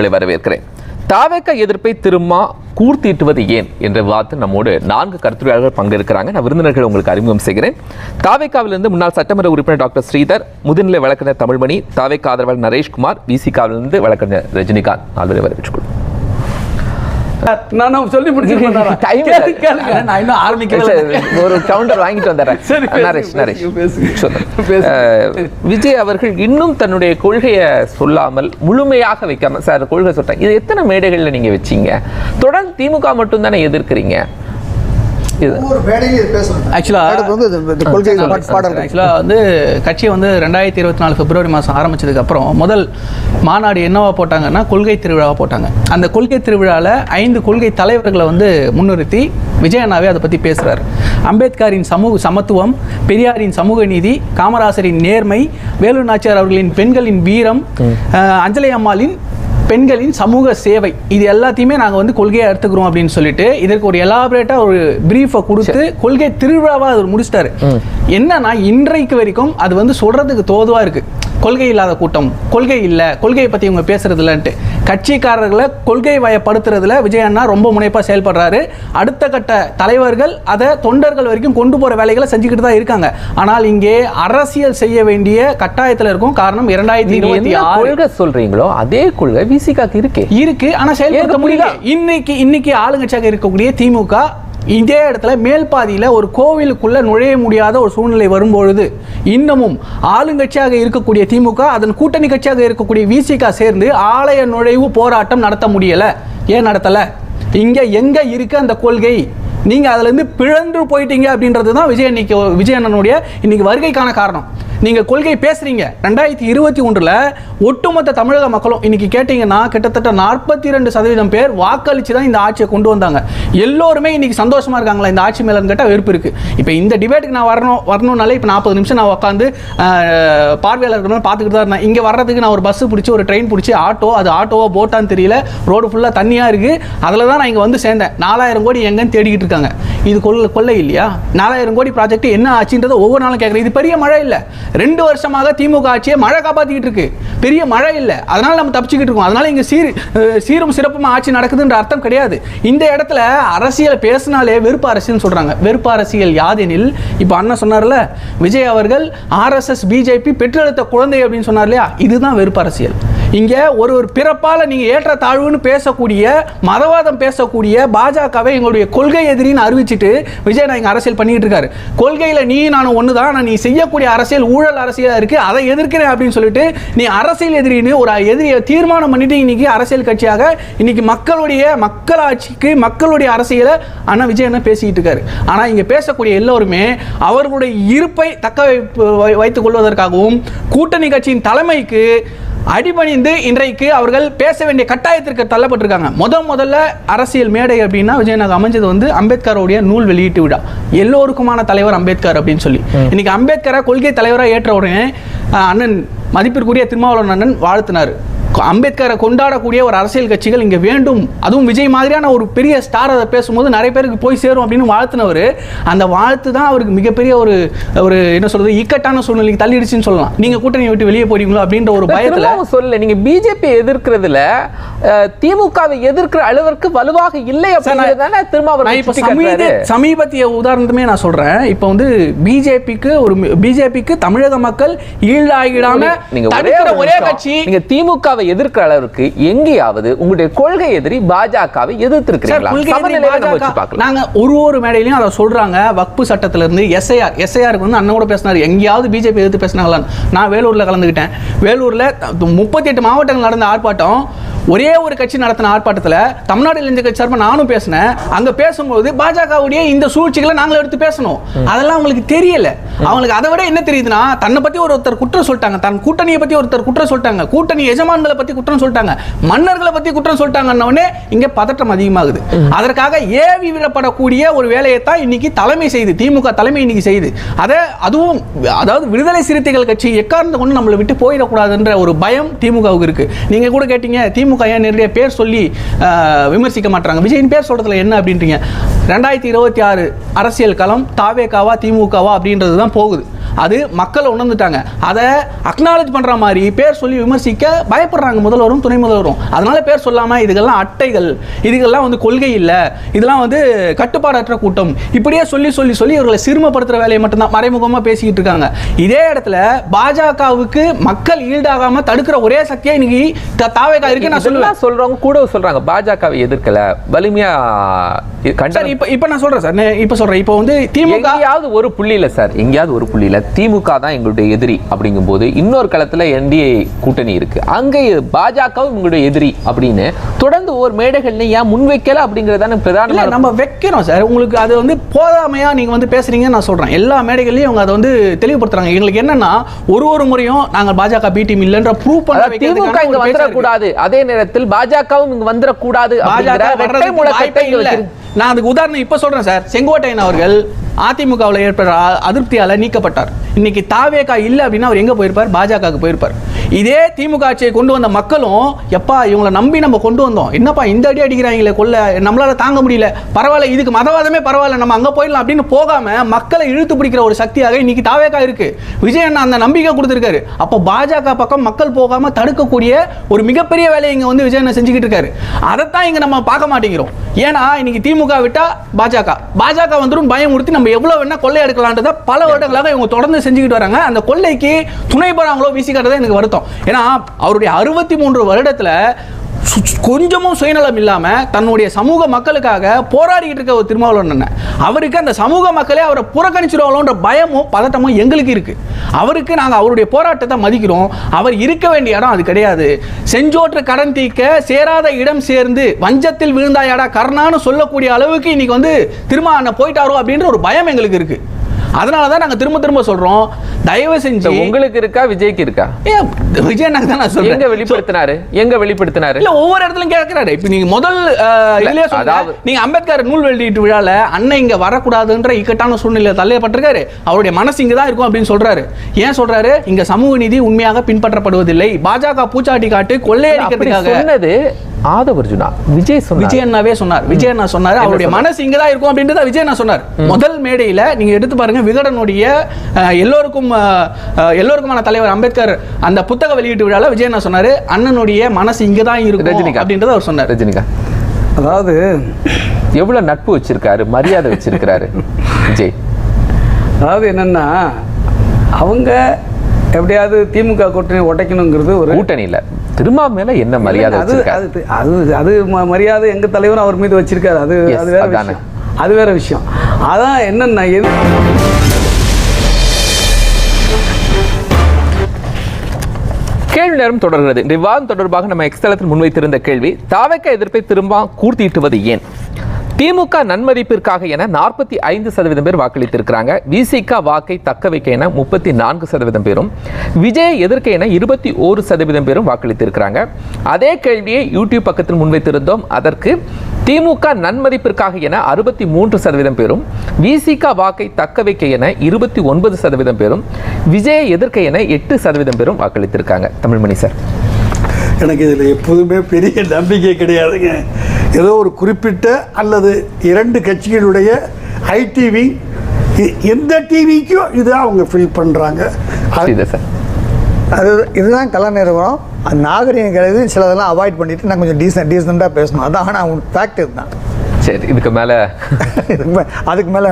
உங்களை வரவேற்கிறேன். தாவேக்க எதிர்ப்பை திரும்ப கூர்த்தீட்டுவது ஏன்? என்ற விவாதத்தில் நம்மோடு நான்கு கருத்துரையாளர்கள் பங்கேற்கிறாங்க. நான் விருந்தினர்கள் உங்களுக்கு அறிமுகம் செய்கிறேன். தாவேக்காவிலிருந்து முன்னாள் சட்டமன்ற உறுப்பினர் டாக்டர் ஸ்ரீதர் முதுநிலை வழக்கறிஞர் தமிழ்மணி தாவேக்கா ஆதரவாளர் நரேஷ்குமார் விசிகாவிலிருந்து வழக்கறிஞர் ரஜினிகாந்த். நால்வரை வரவேற்றுக்கொள்வோம் நான் சொல்லி முடிச்சிருக்கேன். கேளுங்க. நான் இன்னும். ஒரு கவுண்டர் வாங்கிட்டு வந்துடுறேன். சரி, நரேஷ் நரேஷ். விஜய் அவர்கள் இன்னும் தன்னுடைய கொள்கையை சொல்லாமல் முழுமையாக வைக்காம சார் கொள்கை சொல்றேன் இது எத்தனை மேடைகள்ல நீங்க வச்சீங்க? தொடர்ந்து திமுக மட்டும் தானே எதிர்க்கிறீங்க? இது. வந்து ஆக்சுவலாக வந்து கட்சி வந்து ரெண்டாயிரத்தி இருபத்தி நாலு பிப்ரவரி மாதம் ஆரம்பிச்சதுக்கு அப்புறம் முதல் மாநாடு என்னவா போட்டாங்கன்னா கொள்கை திருவிழாவா போட்டாங்க. அந்த கொள்கை திருவிழாவில் ஐந்து கொள்கை தலைவர்களை வந்து முன்னிறுத்தி விஜயண்ணாவே அதை பற்றி பேசுகிறார் அம்பேத்கரின் சமூக சமத்துவம் பெரியாரின் சமூக நீதி காமராசரின் நேர்மை வேலு நாச்சியார் அவர்களின் பெண்களின் வீரம் அஞ்சலை அம்மாளின் பெண்களின் சமூக சேவை. இது எல்லாத்தையுமே நாங்கள் வந்து கொள்கையை எடுத்துக்கிறோம் அப்படின்னு சொல்லிட்டு இதற்கு ஒரு எலாபரேட்டாக ஒரு பிரீஃபை கொடுத்து கொள்கை திருவிழாவாக அவர் முடிச்சிட்டாரு. என்னன்னா இன்றைக்கு வரைக்கும் அது வந்து சொல்றதுக்கு தோதுவா இருக்கு. கொள்கை இல்லாத கூட்டம் கொள்கை இல்லை கொள்கையை பற்றி இவங்க பேசுறது இல்லைன்ட்டு கட்சிக்காரர்களை கொள்கை வயப்படுத்துறதுல விஜய் அண்ணா ரொம்ப முனைப்பாக செயல்படுறாரு. அடுத்த கட்ட தலைவர்கள் அதை தொண்டர்கள் வரைக்கும் கொண்டு போகிற வேலைகளை செஞ்சுக்கிட்டு தான் இருக்காங்க. ஆனால் இங்கே அரசியல் செய்ய வேண்டிய கட்டாயத்தில் இருக்கும் காரணம் இரண்டாயிரத்தி இருபத்தி கொள்கை சொல்றீங்களோ அதே கொள்கை விசிகாக்கு இருக்கே. இருக்கு ஆனா செயல்படுத்த முடியல. இன்னைக்கு இன்னைக்கு ஆளுங்கட்சியாக இருக்கக்கூடிய திமுக இதே இடத்துல மேல் பாதியில் ஒரு கோவிலுக்குள்ளே நுழைய முடியாத ஒரு சூழ்நிலை வரும்பொழுது இன்னமும் ஆளுங்கட்சியாக இருக்கக்கூடிய திமுக அதன் கூட்டணி கட்சியாக இருக்கக்கூடிய விசிக சேர்ந்து ஆலய நுழைவு போராட்டம் நடத்த முடியலை. ஏன் நடத்தலை? இங்கே எங்கே இருக்குது அந்த கொள்கை? நீங்கள் அதுலேருந்து பிழன்று போயிட்டீங்க அப்படின்றது தான் விஜய் இன்னைக்கு விஜயண்ணனுடைய இன்னைக்கு வருகைக்கான காரணம். நீங்கள் கொள்கை பேசுகிறீங்க ரெண்டாயிரத்தி இருபத்தி ஒன்றில் ஒட்டுமொத்த தமிழக மக்களும் இன்னைக்கு கேட்டிங்கன்னா கிட்டத்தட்ட நாற்பத்தி ரெண்டு சதவீதம் பேர் வாக்களித்து தான் இந்த ஆட்சியை கொண்டு வந்தாங்க. எல்லோருமே இன்னைக்கு சந்தோஷமாக இருக்காங்களா? இந்த ஆட்சி மேலன்னு கேட்டால் வெறுப்பு இருக்குது இப்போ இந்த டிபேட்டுக்கு நான் வரணும் வரணும்னாலே இப்போ நாற்பது நிமிஷம் நான் உட்காந்து பார்வையாளர்கள் பார்த்துக்கிட்டு தான் இருந்தேன். இங்கே வர்றதுக்கு நான் ஒரு பஸ்ஸு பிடிச்சி ஒரு ட்ரெயின் பிடிச்சி ஆட்டோ அது ஆட்டோவோ போட்டான்னு தெரியல. ரோடு ஃபுல்லாக தண்ணியாக இருக்குது அதில் தான் நான் இங்கே வந்து சேர்ந்தேன். நாலாயிரம் கோடி எங்கன்னு தேடிக்கிட்டு இருக்காங்க. இது கொள்ள கொள்ளை இல்லையா? நாலாயிரம் கோடி ப்ராஜெக்ட் என்ன ஆச்சுன்றதை ஒவ்வொரு நாளும் கேட்குறேன். இது பெரிய மழை இல்லை. ரெண்டு வருஷமாக திமுக ஆட்சியை மழை காப்பாற்றிக்கிட்டு இருக்கு. பெரிய மழை இல்லை. அதனால நம்ம தப்பிச்சுக்கிட்டு இருக்கோம். அதனால இங்கே சீர் சீரும் சிறப்புமா ஆட்சி நடக்குதுன்ற அர்த்தம் கிடையாது. இந்த இடத்துல அரசியல் பேசினாலே வெறுப்பு அரசியல்னு சொல்கிறாங்க வெறுப்பு அரசியல் யாதெனில் இப்போ அண்ணன் சொன்னார்ல விஜய் அவர்கள் ஆர்எஸ்எஸ் பிஜேபி பெற்றெடுத்த குழந்தை அப்படின்னு சொன்னார் இல்லையா? இதுதான் வெறுப்பு அரசியல். இங்கே ஒரு ஒரு பிறப்பால் நீங்கள் ஏற்ற தாழ்வுன்னு பேசக்கூடிய மதவாதம் பேசக்கூடிய பாஜகவை எங்களுடைய கொள்கை எதிரின்னு அறிவிச்சிட்டு விஜய் நான் இங்கே அரசியல் பண்ணிக்கிட்டு இருக்காரு. கொள்கையில் நீ நானும் தான் ஆனால் நீ செய்யக்கூடிய அரசியல் ஊழல் குழு அரசியலாக இருக்குது அதை எதிர்க்கிறேன் அப்படின்னு சொல்லிட்டு நீ அரசியல் எதிரின்னு ஒரு எதிரியை தீர்மானம் பண்ணிட்டு இன்னைக்கு அரசியல் கட்சியாக இன்னைக்கு மக்களுடைய மக்களாட்சிக்கு மக்களுடைய அரசியலை அண்ணா விஜய் என்ன பேசிக்கிட்டு இருக்காரு. ஆனால் இங்கே பேசக்கூடிய எல்லோருமே அவர்களுடைய இருப்பை தக்க வைப்பு வை- வைத்துக் கொள்வதற்காகவும் கூட்டணி கட்சியின் தலைமைக்கு அடிபணிந்து இன்றைக்கு அவர்கள் பேச வேண்டிய கட்டாயத்திற்கு தள்ளப்பட்டிருக்காங்க. முத முதல்ல அரசியல் மேடை அப்படின்னா விஜயநகர் அமைஞ்சது வந்து அம்பேத்கருடைய நூல் வெளியீட்டு விழா. எல்லோருக்குமான தலைவர் அம்பேத்கர் அப்படின்னு சொல்லி. இன்னைக்கு அம்பேத்கரை கொள்கை தலைவராக ஏற்ற உடனே அண்ணன் மதிப்பிற்குரிய திருமாவளவன் அண்ணன் வாழ்த்தினார். அம்பேத்கரை கொண்டாடக்கூடிய ஒரு அரசியல் கட்சிகள் இங்கே வேண்டும். அதுவும் விஜய் மாதிரியான ஒரு பெரிய ஸ்டார் அதை பேசும்போது நிறைய பேருக்கு போய் சேரும் அப்படின்னு வாழ்த்தினவர். அந்த வாழ்த்து தான் அவருக்கு மிகப்பெரிய ஒரு ஒரு என்ன சொல்றது இக்கட்டான சூழ்நிலைக்கு தள்ளிடுச்சுன்னு சொல்லலாம். நீங்க கூட்டணியை விட்டு வெளியே போறீங்களோ அப்படின்ற ஒரு பயத்துல சொல்லல. நீங்க பிஜேபி எதிர்க்கிறதுல திமுகவை எதிர்க்கிற அளவிற்கு வலுவாக இல்லை அப்படிங்கிறது தானே திரும்ப அவர் சமீபத்திய உதாரணத்துமே நான் சொல்றேன். இப்போ வந்து பிஜேபிக்கு ஒரு பிஜேபிக்கு தமிழக மக்கள் ஈழாகிடாம நீங்க ஒரே. கட்சி நீங்க திமுகவை எதிர்க்கிற அளவுக்கு எங்கேயாவது உங்களுடைய கொள்கை எதிரி பாஜகவை எதிர்த்திருக்கிறீங்களா? நாங்க ஒரு ஒரு மேடையிலையும் அதை சொல்றாங்க. வக்பு சட்டத்துல இருந்து எஸ்ஐஆர் எஸ்ஐஆருக்கு வந்து அண்ணன் கூட பேசினாரு. எங்கேயாவது பிஜேபி எதிர்த்து பேசினாங்களான்னு. நான் வேலூர்ல கலந்துக்கிட்டேன். வேலூர்ல முப்பத்தி எட்டு மாவட்டங்கள் நடந்த ஆர்ப்பாட்டம். ஒரே ஒரு கட்சி நடத்தின ஆர்ப்பாட்டத்தில் தமிழ்நாடு இளைஞர் கட்சி சார்பாக நானும் பேசினேன். அங்க பேசும்போது பாஜகவுடைய இந்த சூழ்ச்சிகளை நாங்களும் எடுத்து பேசணும். அதெல்லாம் அவங்களுக்கு தெரியல. அவங்களுக்கு அதை விட என்ன தெரியுதுன்னா தன்னை பத்தி ஒருத்தர் குற்றம் சொல்லிட்டாங்க. தன் கூட்டணியை பத்தி ஒருத்தர் குற்றம் சொல்லிட்டாங்க. கூட்டணி எஜமான்களை பத்தி குற்றம் சொல்லிட்டாங்க. மன்னர்களை பத்தி குற்றம் சொல்லிட்டாங்கன்ன உடனே பதட்டம் அதிகமாகுது. அதற்காக ஏவி விடப்படக்கூடிய ஒரு வேலையை தான் இன்னைக்கு தலைமை செய்து திமுக தலைமை இன்னைக்கு செய்யுது அதை அதுவும் அதாவது விடுதலை சிறுத்தைகள் கட்சி எக்காரணத்தை கொண்டு நம்மளை விட்டு போயிடக்கூடாதுன்ற ஒரு பயம் திமுகவுக்கு இருக்கு. நீங்க கூட கேட்டீங்க திமுக ஏன் நிறைய பேர் சொல்லி விமர்சிக்க மாட்டாங்க விஜயின் பேர் சொல்கிறதுல என்ன அப்படின்றீங்க? ரெண்டாயிரத்தி இருபத்தி ஆறு அரசியல் களம் தாவேக்காவா திமுகவா அப்படின்றது தான் போகுது. அது மக்கள் உணர்ந்துட்டாங்க. அதை அக்னாலேஜ் பண்ற மாதிரி பேர் சொல்லி விமர்சிக்க பயப்படுறாங்க முதல்வரும் துணை முதல்வரும். அதனால பேர் சொல்லாம இதுகெல்லாம் அட்டைகள் இதுகெல்லாம் வந்து கொள்கை இல்ல. இதெல்லாம் வந்து கட்டுப்பாடற்ற கூட்டம். இப்படியே சொல்லி சொல்லி சொல்லி இவர்களை சிறுமப்படுத்துற வேலையை மட்டும்தான் மறைமுகமா பேசிக்கிட்டு இருக்காங்க. இதே இடத்துல பாஜகவுக்கு மக்கள் ஈல்டாகாம தடுக்கிற ஒரே சக்தியா இன்னைக்கு தாவேகா இருக்கு நான் சொல்லுவேன். சொல்றவங்க கூட சொல்றாங்க. பாஜகவை எதிர்க்கல. வலிமையா சார் இப்ப இப்ப நான் சொல்றேன் சார். இப்ப சொல்றேன். இப்போ வந்து திமுக ஒரு புள்ளியில சார். எங்கேயாவது ஒரு புள்ளியில திமுக தான் எங்களுடைய எதிரி அப்படிங்கும்போது இன்னொரு களத்துல என்டிஏ கூட்டணி இருக்கு. அங்க பாஜகவும் உங்களுடைய எதிரி அப்படின்னு தொடர்ந்து ஒரு மேடைகள்ல ஏன் முன்வைக்கல அப்படிங்கறதான பிரதான நம்ம வைக்கிறோம் சார். உங்களுக்கு அது வந்து போதாமையா நீங்க வந்து பேசுறீங்கன்னு நான் சொல்றேன். எல்லா மேடைகள்லயும் அவங்க அதை வந்து தெளிவுபடுத்துறாங்க. எங்களுக்கு என்னன்னா ஒரு ஒரு முறையும் நாங்க பாஜக பி டீம் இல்லன்ற ப்ரூவ் பண்ண திமுக இங்க. வந்துடக்கூடாது. அதே நேரத்தில் பாஜகவும் இங்க வந்துடக்கூடாது பாஜக. நான் அதுக்கு உதாரணம் இப்ப சொல்றேன் சார். செங்கோட்டையன் அவர்கள் அதிமுகவில் ஏற்படுற அதிருப்தியால் நீக்கப்பட்டார். இன்னைக்கு தாவேகா இல்ல அப்படின்னா அவர் எங்கே போயிருப்பார்? பாஜகவுக்கு போயிருப்பார். இதே திமுக ஆட்சியை கொண்டு வந்த மக்களும் எப்பா இவங்களை நம்பி நம்ம கொண்டு வந்தோம். என்னப்பா இந்த அடி அடிக்கிறாங்களே கொல்ல நம்மளால தாங்க முடியல. பரவாயில்ல இதுக்கு மதவாதமே பரவாயில்ல நம்ம அங்கே போயிடலாம் அப்படின்னு போகாம மக்களை இழுத்து பிடிக்கிற ஒரு சக்தியாக இன்னைக்கு தாவேகா இருக்கு. விஜய் அண்ணா அந்த நம்பிக்கை கொடுத்துருக்காரு. அப்போ பாஜக பக்கம் மக்கள் போகாம தடுக்கக்கூடிய ஒரு மிகப்பெரிய வேலையை இங்கே வந்து விஜய் அண்ணா செஞ்சுக்கிட்டு இருக்காரு. அதைத்தான் இங்கே நம்ம பார்க்க மாட்டேங்கிறோம். ஏன்னா இன்னைக்கு திமுக விட்டா பாஜக. பாஜக வந்துடும் பயமுறுத்தி நம்ம எவ்வளவு வேணா கொள்ளை எடுக்கலான்றத பல வருடங்களாக இவங்க தொடர்ந்து செஞ்சுக்கிட்டு வராங்க. அந்த கொள்ளைக்கு துணை போறாங்களோ வீசி எனக்கு வருத்தம். ஏன்னா அவருடைய அறுபத்தி மூன்று வருடத்தில் கொஞ்சமும் சுயநலம் இல்லாமல் தன்னுடைய சமூக மக்களுக்காக போராடிக்கிட்டு இருக்க ஒரு திருமாவளவன் அவருக்கு அந்த சமூக மக்களே அவரை புறக்கணிச்சிருவாங்களோன்ற பயமும் பதட்டமும் எங்களுக்கு இருக்குது அவருக்கு நாங்கள் அவருடைய போராட்டத்தை மதிக்கிறோம். அவர் இருக்க வேண்டிய இடம் அது கிடையாது. செஞ்சோற்று கடன் தீர்க்க சேராத இடம் சேர்ந்து வஞ்சத்தில் விழுந்தாயாடா கர்ணான்னு சொல்லக்கூடிய அளவுக்கு இன்னைக்கு வந்து திருமா அண்ணன் போயிட்டாரோ அப்படின்ற ஒரு பயம் எங்களுக்கு இருக்குது அதனால தான் நாங்க திரும்ப திரும்ப சொல்றோம். தயவு செஞ்சு உங்களுக்கு இருக்கா விஜய்க்கு இருக்கா? விஜய் அண்ணாக்கு தான் நான் எங்க சொல்றேன் வெளிப்படுத்தினாரு எங்க வெளிப்படுத்தினாரு? இல்ல ஒவ்வொரு இடத்துலயும் கேட்கிறாரு இப்ப நீங்க முதல் இதுலயே அதாவது- நீங்க அம்பேத்கர் நூல் வெளியீட்டு விழால அண்ணன் இங்க வரக்கூடாதுன்ற இக்கட்டான சூழ்நிலை தள்ளப்பட்டிருக்காரு. அவருடைய மனசு இங்க தான் இருக்கும் அப்படின்னு சொல்றாரு. ஏன் சொல்றாரு? இங்க சமூக நீதி உண்மையாக பின்பற்றப்படுவதில்லை. பாஜக பூச்சாட்டி காட்டு கொள்ளையடிக்கிறதுக்காக சொன்னது ஆதவர்ஜுனா விஜய் சொன்னார். விஜய் அண்ணாவே சொன்னார். விஜய் அண்ணா சொன்னாரு அவருடைய? மனசு இங்க தான் இருக்கும் அப்படின்றத விஜய் அண்ணா சொன்னார். முதல் மேடையில நீங்க எடுத்து பாருங்க விகடனுடைய எல்லோருக்கும் எல்லோருக்குமான தலைவர் அம்பேத்கர் அந்த புத்தக வெளியீட்டு விழால விஜய் அண்ணா சொன்னாரு அண்ணனுடைய மனசு இங்க தான் இருக்கும் ரஜினிகாந்த். அப்படின்றத அவர் சொன்னார். ரஜினிகாந்த். அதாவது எவ்வளவு நட்பு வச்சிருக்காரு மரியாதை வச்சிருக்காரு விஜய். அதாவது என்னன்னா அவங்க எப்படியாவது திமுக கூட்டணி உடைக்கணுங்கிறது ஒரு கூட்டணி இல்ல. திருமா மேல என்ன மரியாதை அது அது அது மரியாதை எங்க தலைவரும் அவர் மீது வச்சிருக்காரு. அது அது வேற. விஷயம். அது வேற விஷயம். அதான் என்னன்னா எது கேள்வி நேரம் தொடர்கிறது. விவாதம் தொடர்பாக நம்ம எக்ஸ்தலத்தில் முன்வைத்திருந்த கேள்வி தாவக்க எதிர்ப்பை திரும்ப கூர்த்திட்டுவது ஏன்? திமுக நன்மதிப்பிற்காக என நாற்பத்தி ஐந்து சதவீதம் பேர் வாக்களித்திருக்கிறாங்க. விசிக வாக்கை தக்க வைக்க என முப்பத்தி நான்கு சதவீதம் பேரும் விஜயை எதிர்க்க என இருபத்தி ஓரு சதவீதம் பேரும் வாக்களித்திருக்கிறாங்க. அதே கேள்வியை யூடியூப் பக்கத்தில் முன்வைத்திருந்தோம். அதற்கு திமுக நன்மதிப்பிற்காக என அறுபத்தி மூன்று சதவீதம் பேரும் விசிக வாக்கை தக்க வைக்க என இருபத்தி ஒன்பது சதவீதம் பேரும் விஜயை எதிர்க்க என எட்டு சதவீதம் பேரும் வாக்களித்திருக்காங்க. தமிழ்மணி சார். எனக்கு இதில் எப்போதுமே பெரிய நம்பிக்கை கிடையாதுங்க. ஏதோ ஒரு குறிப்பிட்ட அல்லது இரண்டு கட்சிகளுடைய ஐடிவி எந்த டிவிக்கும் இதை அவங்க ஃபில் பண்ணுறாங்க சார். அது இதுதான் கலா நிறுவனம் நாகரிகம் கிடையாது சிலதெல்லாம் அவாய்ட் பண்ணிட்டு நான் கொஞ்சம் டீசென்ட் டீசெண்டாக பேசணும். அதான் ஆனால் ஃபேக்ட் இதுதான். சரி இதுக்கு மேல அதுக்கு மேலே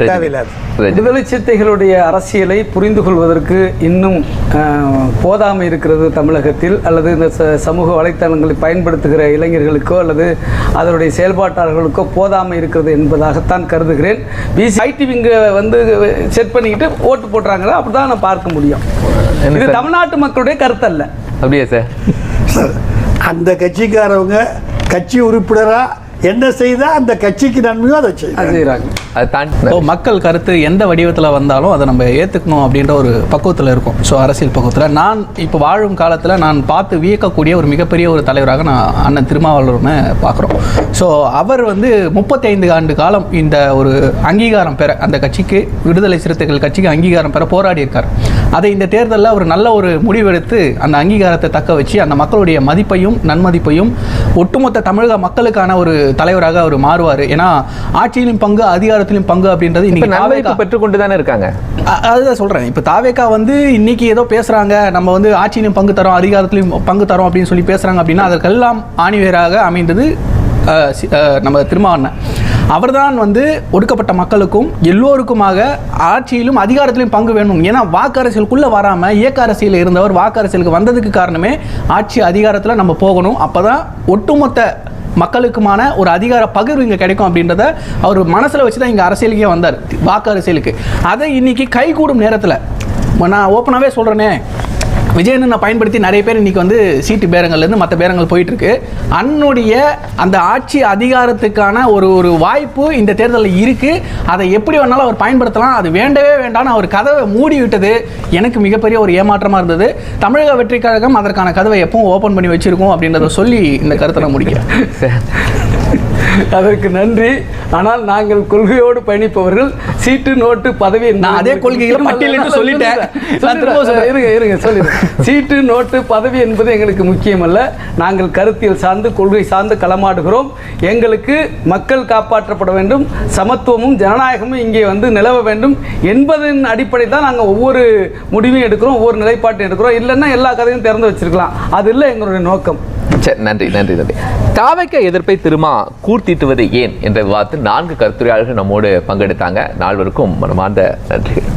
தேவையில்லாது. விடுதலை சிறுத்தைகளுடைய அரசியலை புரிந்து கொள்வதற்கு இன்னும் போதாமை இருக்கிறது தமிழகத்தில் அல்லது இந்த ச- சமூக வலைத்தளங்களை பயன்படுத்துகிற இளைஞர்களுக்கோ அல்லது அதனுடைய செயல்பாட்டாளர்களுக்கோ போதாமை இருக்கிறது என்பதாகத்தான் கருதுகிறேன். பிசி ஐடிவிங்க வந்து செட் பண்ணிக்கிட்டு ஓட்டு போடுறாங்களா? அப்படி தான் நான் பார்க்க முடியும். இது? தமிழ்நாட்டு மக்களுடைய கருத்து அல்ல அப்படியே சார்? சார் அந்த கட்சிக்காரவங்க கட்சி உறுப்பினராக என்ன செய்தால் அந்த கட்சிக்கு நன்மையோ அதை செய்கிறாங்க அதை தாண்டி மக்கள் கருத்து எந்த வடிவத்தில் வந்தாலும் அதை நம்ம ஏற்றுக்கணும் அப்படின்ற ஒரு பக்குவத்தில் இருக்கும். ஸோ அரசியல் பக்குவத்தில். நான் இப்போ வாழும் காலத்தில் நான் பார்த்து வியக்கக்கூடிய ஒரு மிகப்பெரிய ஒரு தலைவராக நான் அண்ணன் திருமாவளவனை பார்க்குறோம். ஸோ அவர் வந்து முப்பத்தைந்து ஆண்டு காலம் இந்த ஒரு அங்கீகாரம் பெற அந்த கட்சிக்கு விடுதலை சிறுத்தைகள் கட்சிக்கு அங்கீகாரம் பெற போராடி இருக்கார் அதை இந்த தேர்தலில் ஒரு நல்ல ஒரு முடிவெடுத்து அந்த அங்கீகாரத்தை தக்க வச்சு அந்த மக்களுடைய மதிப்பையும் நன்மதிப்பையும் ஒட்டுமொத்த தமிழக மக்களுக்கான ஒரு தலைவராக அவர் மாறுவார். ஏன்னா ஆட்சியிலும் பங்கு அதிகாரத்திலும் பங்கு அப்படின்றது இன்னைக்கு நன்மைப்பு தாவேகா- பெற்றுக்கொண்டு தானே இருக்காங்க அதுதான் சொல்கிறேன் இப்போ தாவேக்கா வந்து இன்னைக்கு ஏதோ பேசுகிறாங்க நம்ம வந்து ஆட்சியிலும் பங்கு தரோம் அதிகாரத்திலும் பங்கு தரோம் அப்படின்னு சொல்லி பேசுகிறாங்க அப்படின்னா அதற்கெல்லாம் ஆணிவேராக அமைந்தது நம்ம திருமாவண்ணன். அவர்தான் வந்து ஒடுக்கப்பட்ட மக்களுக்கும் எல்லோருக்குமாக ஆட்சியிலும் அதிகாரத்திலும் பங்கு வேணும். ஏன்னா வாக்கு அரசியலுக்குள்ளே வராமல் இயக்க அரசியல் இருந்தவர் வாக்கு அரசியலுக்கு வந்ததுக்கு காரணமே ஆட்சி அதிகாரத்தில் நம்ம போகணும். அப்போ தான் ஒட்டுமொத்த மக்களுக்குமான ஒரு அதிகார பகிர்வு இங்கே கிடைக்கும் அப்படின்றத அவர் மனசில் வச்சு தான் இங்கே அரசியலுக்கே வந்தார். வாக்கு அரசியலுக்கு. அதை இன்னைக்கு கைகூடும் நேரத்தில் நான் ஓப்பனாகவே சொல்கிறேனே விஜயனை பயன்படுத்தி நிறைய பேர் இன்னைக்கு வந்து சீட்டு பேரங்கள்லேருந்து மற்ற பேரங்கள் போயிட்டுருக்கு. அன்னுடைய அந்த ஆட்சி அதிகாரத்துக்கான ஒரு ஒரு வாய்ப்பு இந்த தேர்தலில் இருக்குது அதை எப்படி வேணாலும் அவர் பயன்படுத்தலாம். அது வேண்டவே வேண்டாம்னு அவர் கதவை மூடி விட்டது எனக்கு மிகப்பெரிய ஒரு ஏமாற்றமாக இருந்தது. தமிழக வெற்றி கழகம் அதற்கான கதவை எப்பவும் ஓப்பன் பண்ணி வச்சிருக்கோம் அப்படின்றத சொல்லி இந்த கருத்தை நான் முடிக்கிறேன். அதற்கு நன்றி. ஆனால் நாங்கள் கொள்கையோடு பயணிப்பவர்கள் சீட்டு நோட்டு பதவி நான் அதே கொள்கைகளை பட்டியலிட்டு சொல்லிட்டேன். இருங்க இருங்க சொல்லிடுறேன் சீட்டு நோட்டு பதவி என்பது எங்களுக்கு முக்கியமல்ல. நாங்கள் கருத்தியல் சார்ந்து கொள்கை சார்ந்து களமாடுகிறோம். எங்களுக்கு மக்கள் காப்பாற்றப்பட வேண்டும். சமத்துவமும் ஜனநாயகமும் இங்கே வந்து நிலவ வேண்டும். என்பதன் அடிப்படையில் தான் நாங்கள் ஒவ்வொரு முடிவையும் எடுக்கிறோம் ஒவ்வொரு நிலைப்பாட்டையும் எடுக்கிறோம். இல்லைன்னா எல்லா கதையும் திறந்து வச்சிருக்கலாம். அது இல்லை எங்களுடைய நோக்கம். சரி நன்றி நன்றி நன்றி. தாவைக்க எதிர்ப்பை திருமா கூர்த்திட்டுவது ஏன் என்ற விவாதத்தில் நான்கு கருத்துரையாளர்கள் நம்மோடு பங்கெடுத்தாங்க. நால்வருக்கும் மனமார்ந்த நன்றிகள்.